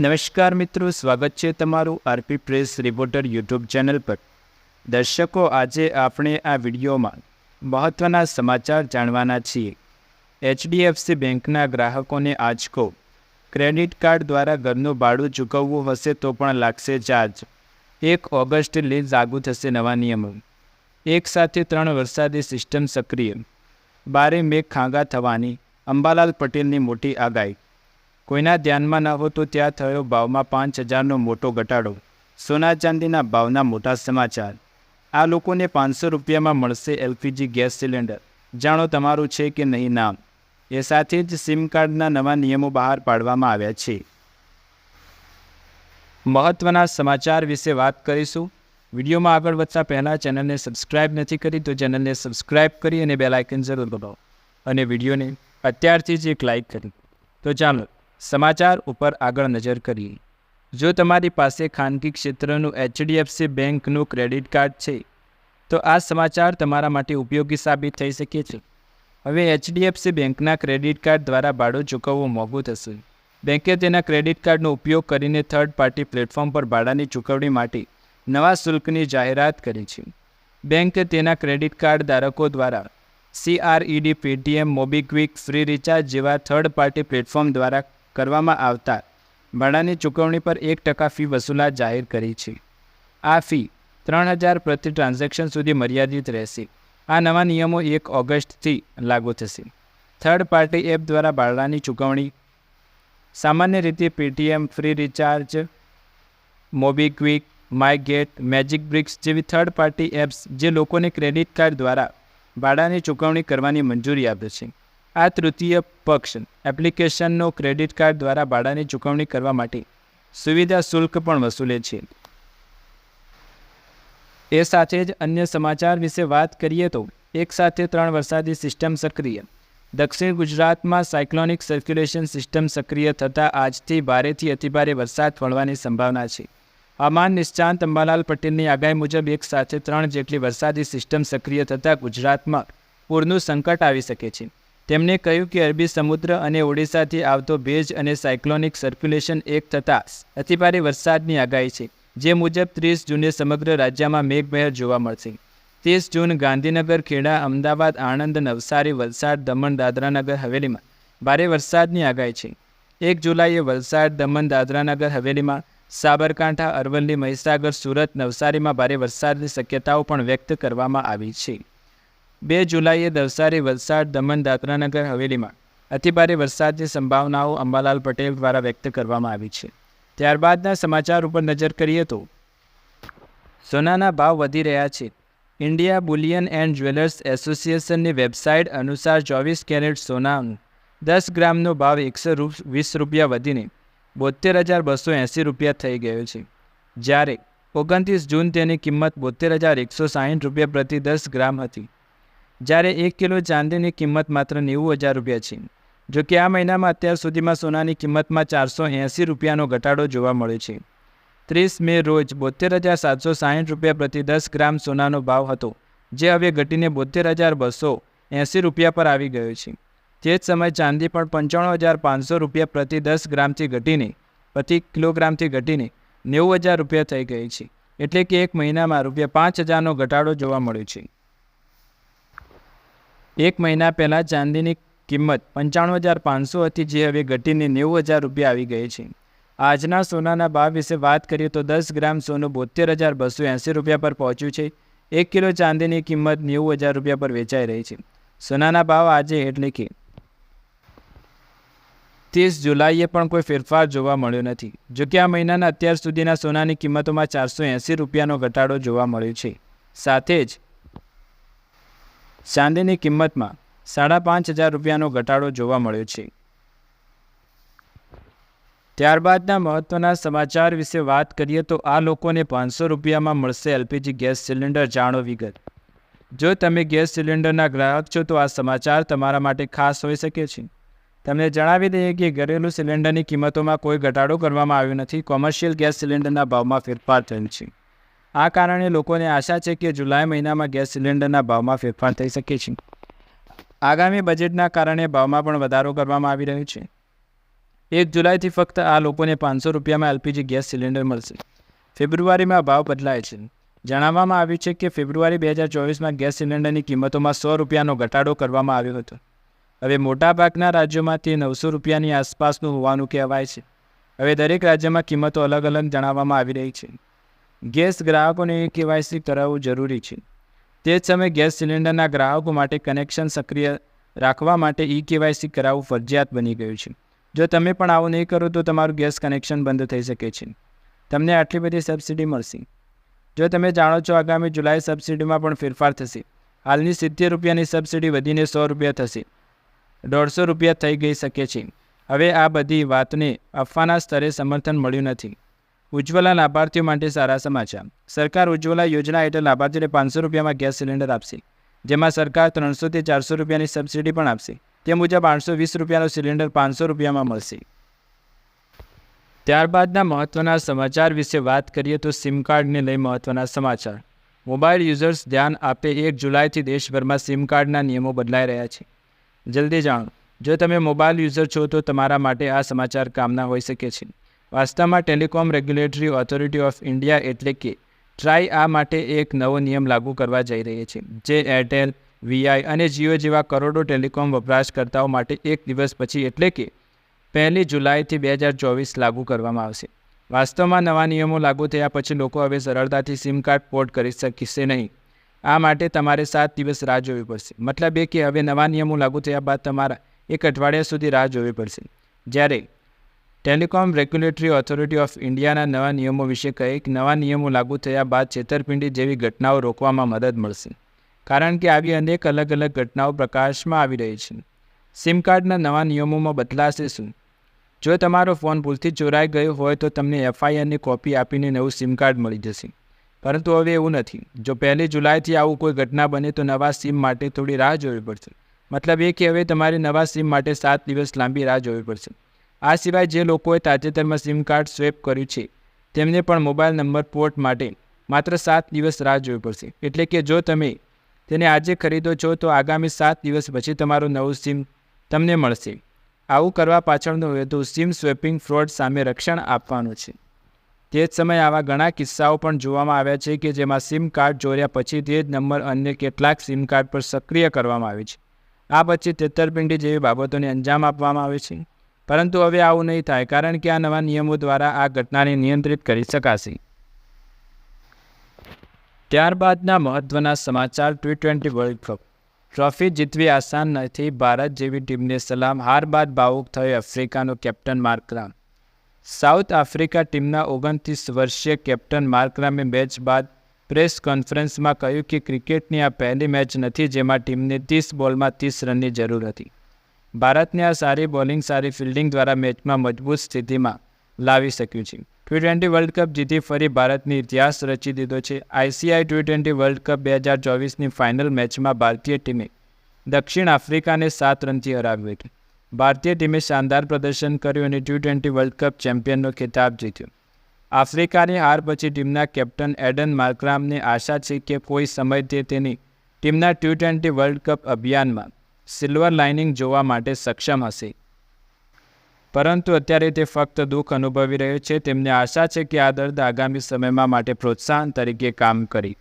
નમસ્કાર મિત્રો, સ્વાગત છે તમારું RP press reporter YouTube channel પર. દર્શકો, આજે આપણે આ વિડીયોમાં મહત્ત્વના સમાચાર જાણવાના છીએ. એચડીએફસી બેંકના ગ્રાહકોને આંચકો. ક્રેડિટ કાર્ડ દ્વારા ઘરનું ભાડું ચૂકવવું હશે તો પણ લાગશે ચાર્જ. એક ઓગસ્ટ લીઝ લાગુ થશે નવા નિયમો. એક સાથે ત્રણ વરસાદી સિસ્ટમ સક્રિય. બારે મેઘ ખાંગા થવાની. અંબાલાલ પટેલની મોટી આગાહી. કોઈના ધ્યાનમાં ન હોય તો ત્યાં થયો ભાવમાં પાંચ હજારનો મોટો ઘટાડો. સોના ચાંદીના ભાવના મોટા સમાચાર. આ લોકોને પાંચસો રૂપિયામાં મળશે એલપીજી ગેસ સિલિન્ડર. જાણો તમારું છે કે નહીં નામ? એ સાથે જ સિમ કાર્ડના નવા નિયમો બહાર પાડવામાં આવ્યા છે. મહત્ત્વના સમાચાર વિશે વાત કરીશું. વિડીયોમાં આગળ વધતા પહેલાં ચેનલને સબસ્ક્રાઇબ નથી કરી તો ચેનલને સબસ્ક્રાઇબ કરી અને બેલાઇકન જરૂર દબાવો. અને વિડીયોને અત્યારથી જ એક લાઇક કરી. તો ચાલો સમાચાર ઉપર આગળ નજર કરીએ. જો તમારી પાસે ખાનગી ક્ષેત્રનું એચડીએફસી બેંકનું ક્રેડિટ કાર્ડ છે, તો આ સમાચાર તમારા માટે ઉપયોગી સાબિત થઈ શકે છે. હવે એચડીએફસી બેંકના ક્રેડિટ કાર્ડ દ્વારા ભાડું ચૂકવવું મોંઘું થશે. બેંકે તેના ક્રેડિટ કાર્ડનો ઉપયોગ કરીને થર્ડ પાર્ટી પ્લેટફોર્મ પર ભાડાની ચૂકવણી માટે નવા શુલ્કની જાહેરાત કરી છે. બેંકે તેના ક્રેડિટ કાર્ડ ધારકો દ્વારા CRED, Paytm, MobiKwik, free recharge જેવા થર્ડ પાર્ટી પ્લેટફોર્મ દ્વારા કરવામાં આવતા ભાડાની ચૂકવણી પર એક ટકા ફી વસૂલાત જાહેર કરી છે. આ ફી ત્રણ હજાર પ્રતિ ટ્રાન્ઝેક્શન સુધી મર્યાદિત રહેશે. આ નવા નિયમો એક ઓગસ્ટથી લાગુ થશે. થર્ડ પાર્ટી એપ દ્વારા ભાડાની ચૂકવણી. સામાન્ય રીતે Paytm, free recharge, MobiKwik MyGate MagicBricks જેવી થર્ડ પાર્ટી એપ્સ જે લોકોને ક્રેડિટ કાર્ડ દ્વારા ભાડાની ચૂકવણી કરવાની મંજૂરી આપે છે. આ તૃતીય પક્ષ એપ્લિકેશનનો ક્રેડિટ કાર્ડ દ્વારા ભાડાની ચૂકવણી કરવા માટે સુવિધા શુલ્ક પણ વસૂલે છે. એ સાથે જ અન્ય સમાચાર વિશે વાત કરીએ તો એક સાથે ત્રણ વરસાદી સિસ્ટમ સક્રિય. દક્ષિણ ગુજરાતમાં સાયક્લોનિક સર્ક્યુલેશન સિસ્ટમ સક્રિય થતાં આજથી ભારેથી અતિભારે વરસાદ પડવાની સંભાવના છે. હવામાન નિષ્ણાંત અંબાલાલ પટેલની આગાહી મુજબ એક સાથે ત્રણ જેટલી વરસાદી સિસ્ટમ સક્રિય થતાં ગુજરાતમાં પૂરનું સંકટ આવી શકે છે. તેમણે કહ્યું કે અરબી સમુદ્ર અને ઓડિશાથી આવતો ભેજ અને સાયક્લોનિક સર્ક્યુલેશન એક થતાં અતિભારે વરસાદની આગાહી છે, જે મુજબ ત્રીસ જૂને સમગ્ર રાજ્યમાં મેઘમહેર જોવા મળશે. ત્રીસ જૂન ગાંધીનગર, ખેડા, અમદાવાદ, આણંદ, નવસારી, વલસાડ, દમણ, દાદરાનગર, હવેલીમાં ભારે વરસાદની આગાહી છે. એક જુલાઈએ વલસાડ, દમણ, દાદરાનગર, હવેલીમાં સાબરકાંઠા, અરવલ્લી, મહીસાગર, સુરત, નવસારીમાં ભારે વરસાદની શક્યતાઓ પણ વ્યક્ત કરવામાં આવી છે. બે જુલાઈએ દવસારી વલસાડ દમણ દાદરાનગર હવેલીમાં અતિભારે વરસાદની સંભાવનાઓ અંબાલાલ પટેલ દ્વારા વ્યક્ત કરવામાં આવી છે. ત્યારબાદના સમાચાર ઉપર નજર કરીએ તો સોનાના ભાવ વધી રહ્યા છે. ઇન્ડિયા બુલિયન એન્ડ જ્વેલર્સ એસોસિએશનની વેબસાઇટ અનુસાર ચોવીસ કેરેટ સોનાનું દસ ગ્રામનો ભાવ એકસો વીસ રૂપિયા વધીને બોતેર હજાર બસો એંસી રૂપિયા થઈ ગયો છે. જ્યારે ઓગણત્રીસ જૂન તેની કિંમત બોતેર હજાર એકસો સાહીઠ રૂપિયા પ્રતિ દસ ગ્રામ હતી. જ્યારે એક કિલો ચાંદીની કિંમત માત્ર નેવું હજાર રૂપિયા છે. જો કે આ મહિનામાં અત્યાર સુધીમાં સોનાની કિંમતમાં ચારસો એંસી રૂપિયાનો ઘટાડો જોવા મળ્યો છે. ત્રીસ મે રોજ બોતેર હજાર સાતસો સાહીઠ રૂપિયા પ્રતિ દસ ગ્રામ સોનાનો ભાવ હતો, જે હવે ઘટીને બોતેર હજાર બસો એંસી રૂપિયા પર આવી ગયો છે. તે જ સમયે ચાંદી પણ પંચાણું હજાર પાંચસો રૂપિયા પ્રતિ દસ ગ્રામથી ઘટીને, પ્રતિ કિલોગ્રામથી ઘટીને નેવું હજાર રૂપિયા થઈ ગઈ છે. એટલે કે એક મહિનામાં રૂપિયા પાંચ હજારનો ઘટાડો જોવા મળ્યો છે. એક મહિના પહેલાં ચાંદીની કિંમત પંચાણું હજાર પાંચસો હતી, જે હવે ઘટીને નેવું હજાર રૂપિયા આવી ગઈ છે. આજના સોનાના ભાવ વિશે વાત કરીએ તો દસ ગ્રામ સોનું બોતેર હજાર બસો એંસી રૂપિયા પર પહોંચ્યું છે. એક કિલો ચાંદીની કિંમત નેવું હજાર રૂપિયા પર વેચાઈ રહી છે. સોનાના ભાવ આજે એટલે કે ત્રીસ જુલાઈએ પણ કોઈ ફેરફાર જોવા મળ્યો નથી. જો કે આ મહિનાના અત્યાર સુધીના સોનાની કિંમતોમાં ચારસો એંસી રૂપિયાનો ઘટાડો જોવા મળ્યો છે. સાથે જ ચાંદીની કિંમતમાં સાડા પાંચ હજાર રૂપિયાનો ઘટાડો જોવા મળ્યો છે. ત્યારબાદના મહત્ત્વના સમાચાર વિશે વાત કરીએ તો આ લોકોને પાંચસો રૂપિયામાં મળશે એલપીજી ગેસ સિલિન્ડર જાણો વિગત. જો તમે ગેસ સિલિન્ડરના ગ્રાહક છો તો આ સમાચાર તમારા માટે ખાસ હોઈ શકે છે. તમને જણાવી દઈએ કે ઘરેલું સિલિન્ડરની કિંમતોમાં કોઈ ઘટાડો કરવામાં આવ્યો નથી. કોમર્શિયલ ગેસ સિલિન્ડરના ભાવમાં ફેરફાર થયો છે. આ કારણે લોકોને આશા છે કે જુલાઈ મહિનામાં ગેસ સિલિન્ડરના ભાવમાં ફેરફાર થઈ શકે છે. આગામી બજેટના કારણે ભાવમાં પણ વધારો કરવામાં આવી રહ્યો છે. એક જુલાઈથી ફક્ત આ લોકોને પાંચસો રૂપિયામાં એલપીજી ગેસ સિલિન્ડર મળશે. ફેબ્રુઆરીમાં ભાવ બદલાય છે. જણાવવામાં આવ્યું છે કે ફેબ્રુઆરી બે હજાર ચોવીસમાં ગેસ સિલિન્ડરની કિંમતોમાં સો રૂપિયાનો ઘટાડો કરવામાં આવ્યો હતો. હવે મોટાભાગના રાજ્યોમાં તે નવસો રૂપિયાની આસપાસનું હોવાનું કહેવાય છે. હવે દરેક રાજ્યમાં કિંમતો અલગ અલગ જણાવવામાં આવી રહી છે. ગેસ ગ્રાહકોને કેવાયસી કરાવવું જરૂરી છે. તે જ સમયે ગેસ સિલિન્ડરના ગ્રાહકો માટે કનેક્શન સક્રિય રાખવા માટે ઈ કેવાયસી કરાવવું ફરજિયાત બની ગયું છે. જો તમે પણ આવું નહીં કરો તો તમારું ગેસ કનેક્શન બંધ થઈ શકે છે. તમને આટલી બધી સબસિડી મળશે. જો તમે જાણો છો આગામી જુલાઈ સબસિડીમાં પણ ફેરફાર થશે. હાલની સિત્તેર રૂપિયાની સબસિડી વધીને સો રૂપિયા થશે. દોઢસો રૂપિયા થઈ ગઈ શકે છે. હવે આ બધી વાતને અફવાના સ્તરે સમર્થન મળ્યું નથી. ઉજ્જવલા લાભાર્થીઓ માટે સારા સમાચાર. સરકાર ઉજ્જવલા યોજના હેઠળ લાભાર્થીઓને પાંચસો રૂપિયામાં ગેસ સિલિન્ડર આપશે. જેમાં સરકાર ત્રણસોથી ચારસો રૂપિયાની સબસિડી પણ આપશે. તે મુજબ આઠસો વીસ રૂપિયાનો સિલિન્ડર પાંચસો રૂપિયામાં મળશે. ત્યારબાદના મહત્ત્વના સમાચાર વિશે વાત કરીએ તો સિમ કાર્ડને લઈ મહત્ત્વના સમાચાર. મોબાઈલ યુઝર્સ ધ્યાન આપે એક જુલાઈથી દેશભરમાં સિમ કાર્ડના નિયમો બદલાઈ રહ્યા છે. જલ્દી જાણો. જો તમે મોબાઈલ યુઝર છો તો તમારા માટે આ સમાચાર કામના હોઈ શકે છે. વાસ્તવમાં telecom regulatory authority of India એટલે કે ટ્રાય આ માટે એક નવો નિયમ લાગુ કરવા જઈ રહી છે, જે એરટેલ, વીઆઈ અને જીઓ જેવા કરોડો ટેલિકોમ વપરાશકર્તાઓ માટે એક દિવસ પછી એટલે કે પહેલી જુલાઈથી બે હજાર ચોવીસ લાગુ કરવામાં આવશે. વાસ્તવમાં નવા નિયમો લાગુ થયા પછી લોકો હવે સરળતાથી સિમ કાર્ડ પોર્ટ કરી શકશે નહીં. આ માટે તમારે સાત દિવસ રાહ જોવી પડશે. મતલબ એ કે હવે નવા નિયમો લાગુ થયા બાદ તમારા એક અઠવાડિયા સુધી રાહ જોવી પડશે. જ્યારે ટેલિકોમ રેગ્યુલેટરી ઓથોરિટી ઓફ ઇન્ડિયાના નવા નિયમો વિશે કહે કે નવા નિયમો લાગુ થયા બાદ છેતરપિંડી જેવી ઘટનાઓ રોકવામાં મદદ મળશે. કારણ કે આવી અનેક અલગ અલગ ઘટનાઓ પ્રકાશમાં આવી રહી છે. સિમ કાર્ડના નવા નિયમોમાં બદલાશે શું? જો તમારો ફોન ભૂલથી ચોરાઈ ગયો હોય તો તમને એફઆઈઆરની કોપી આપીને નવું સિમ કાર્ડ મળી જશે. પરંતુ હવે એવું નથી. જો પહેલી જુલાઈથી આવું કોઈ ઘટના બને તો નવા સિમ માટે થોડી રાહ જોવી પડશે. મતલબ એ કે હવે તમારે નવા સિમ માટે સાત દિવસ લાંબી રાહ જોવી પડશે. આ સિવાય જે લોકોએ તાજેતરમાં સિમ કાર્ડ સ્વેપ કર્યું છે, તેમને પણ મોબાઈલ નંબર પોર્ટ માટે માત્ર સાત દિવસ રાહ જોવી પડશે. એટલે કે જો તમે તેને આજે ખરીદો છો, તો આગામી સાત દિવસ પછી તમારું નવું સિમ તમને મળશે. આવું કરવા પાછળનો હેતુ સિમ સ્વેપિંગ ફ્રોડ સામે રક્ષણ આપવાનું છે. તે જ સમયે આવા ઘણા કિસ્સાઓ પણ જોવામાં આવ્યા છે કે જેમાં સિમ કાર્ડ જોડ્યા પછી તે જ નંબર અન્ય કેટલાક સિમ કાર્ડ પર સક્રિય કરવામાં આવે છે. આ પછી તેતરપિંડી જેવી બાબતોને અંજામ આપવામાં આવે છે. પરંતુ હવે આવું નહીં થાય કારણ કે આ નવા નિયમો દ્વારા આ ઘટનાને નિયંત્રિત કરી શકાશે. ત્યારબાદના મહત્ત્વના સમાચાર T twenty world cup trophy જીતવી આસાન નથી ભારત જેવી ટીમને સલામ હાર બાદ ભાવુક થયો આફ્રિકાનો કેપ્ટન માર્કરામ સાઉથ આફ્રિકા ટીમના ઓગણત્રીસ વર્ષીય કેપ્ટન માર્કરામે મેચ બાદ પ્રેસ કોન્ફરન્સમાં કહ્યું કે ક્રિકેટની આ પહેલી મેચ નથી જેમાં ટીમને ત્રીસ બોલમાં ત્રીસ રનની જરૂર હતી. ભારતને આ સારી બોલિંગ, સારી ફિલ્ડિંગ દ્વારા મેચમાં મજબૂત સ્થિતિમાં લાવી શક્યું છે. ટી ટ્વેન્ટી વર્લ્ડ કપ જીતી ફરી ભારતની ઇતિહાસ રચી દીધો છે. ICI T twenty world cup બે હજાર ચોવીસની ફાઇનલ મેચમાં ભારતીય ટીમે દક્ષિણ આફ્રિકાને સાત રનથી હરાવ્યું હતું. ભારતીય ટીમે શાનદાર પ્રદર્શન કર્યું અને ટી ટ્વેન્ટી વર્લ્ડ કપ ચેમ્પિયનનો ખિતાબ જીત્યો. આફ્રિકાની હાર પછી ટીમના કેપ્ટન એડન માર્કરામને આશા છે કે કોઈ સમય તે તેની ટીમના ટી ટ્વેન્ટી વર્લ્ડ કપ અભિયાનમાં સિલ્વર લાઇનિંગ જોવા માટે સક્ષમ હશે. પરંતુ અત્યારે તે ફક્ત દુઃખ અનુભવી રહ્યો છે. તેમને આશા છે કે આ દર્દ આગામી સમયમાં માટે પ્રોત્સાહન તરીકે કામ કરી.